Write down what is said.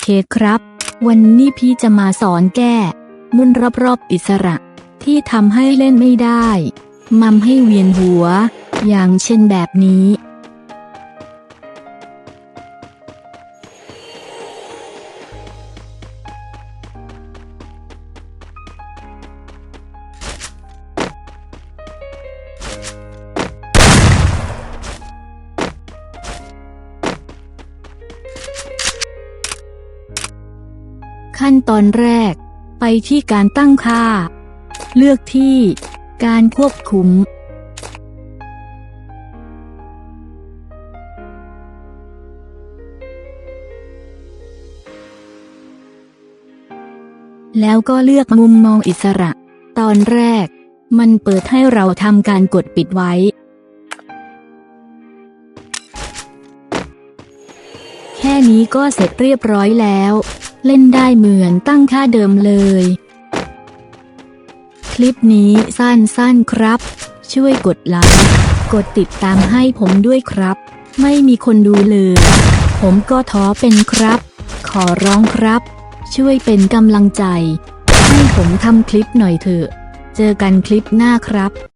เคครับ วันนี้พี่จะมาสอนแก้ มุนรอบๆอิสระ ที่ทำให้เล่นไม่ได้ มัมให้เวียนหัว อย่างเช่นแบบนี้ ขั้นตอนแรก ไปที่การตั้งค่า เลือกที่การควบคุม แล้วก็เลือกมุมมองอิสระ ตอนแรก มันเปิดให้เราทำการกดปิดไว้แค่นี้ก็เสร็จเรียบร้อยแล้ว เล่นได้เหมือนตั้งค่าเดิมเลย คลิปนี้สั้นๆครับ ช่วยกดไลค์กดติดตามให้ผมด้วยครับ ไม่มีคนดูเลย ผมก็ท้อเป็นครับ ขอร้องครับ ช่วยเป็นกำลังใจ ให้ผมทำคลิปหน่อยเถอะ เจอกันคลิปหน้าครับ